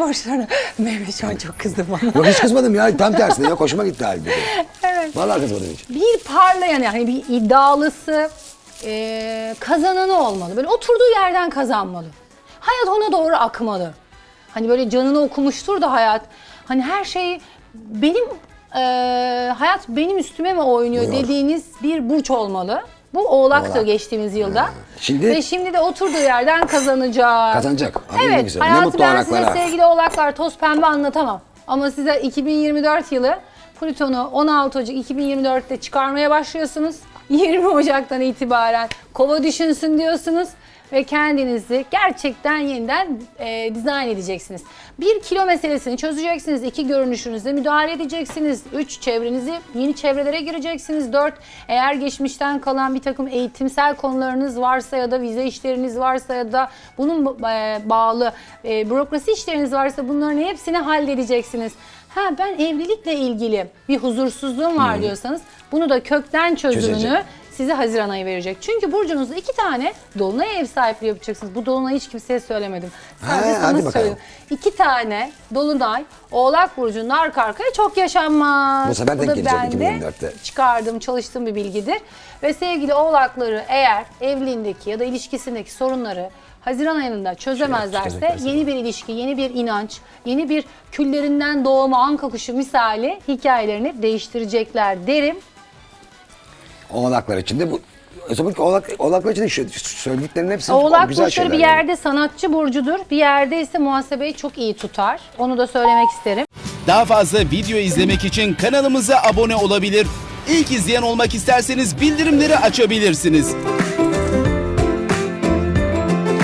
burçlarına. Mehmet şu an çok kızdı bana. Yok hiç kızmadım ya. Tam tersine ya. Hoşuma gitti halbuki. Evet. Vallahi kızmadım hiç. Bir parlayan yani bir iddialısı, e, kazananı olmalı. Böyle oturduğu yerden kazanmalı. Hayat ona doğru akmalı. Hani böyle canını okumuştur da hayat. Hani her şey benim e, hayat benim üstüme mi oynuyor Buyur. dediğiniz bir burç olmalı. Bu oğlaktı Oğlak. geçtiğimiz yılda. Şimdi- Ve şimdi de oturduğu yerden kazanacak. Kazanacak. Hadi ne Evet, güzel. Ne hayatı mutlu ben oğlaklara. size sevgili oğlaklar toz pembe anlatamam. Ama size 2024 yılı Plüton'u 16 Ocak 2024'te çıkarmaya başlıyorsunuz. 20 Ocak'tan itibaren kova düşünsün diyorsunuz ve kendinizi gerçekten yeniden e, dizayn edeceksiniz. Bir kilo meselesini çözeceksiniz. iki görünüşünüze müdahale edeceksiniz. Üç çevrenizi yeni çevrelere gireceksiniz. Dört eğer geçmişten kalan bir takım eğitimsel konularınız varsa ya da vize işleriniz varsa ya da bunun e, bağlı e, bürokrasi işleriniz varsa bunların hepsini halledeceksiniz. Ha ben evlilikle ilgili bir huzursuzluğum var diyorsanız bunu da kökten çözümünü Çözecek. size Haziran ayı verecek. Çünkü burcunuzda iki tane dolunay ev sahipliği yapacaksınız. Bu dolunayı hiç kimseye söylemedim. Sadece He, sana söylüyorum. İki tane dolunay Oğlak Burcu'nun arka arkaya çok yaşanmaz. Bu sefer denk da gelecek bende 2024'te. çıkardığım, çalıştığım bir bilgidir. Ve sevgili Oğlakları eğer evliliğindeki ya da ilişkisindeki sorunları Haziran ayında çözemezlerse yeni bir ilişki, yeni bir inanç, yeni bir küllerinden doğma anka kuşu misali hikayelerini değiştirecekler derim. Oğlaklar için de bu zaman ki oğlak, oğlaklar için de şu söylediklerinin hepsi Oğlak güzel burçları şeyler. bir yani. yerde sanatçı burcudur, bir yerde ise muhasebeyi çok iyi tutar. Onu da söylemek isterim. Daha fazla video izlemek için kanalımıza abone olabilir. İlk izleyen olmak isterseniz bildirimleri açabilirsiniz.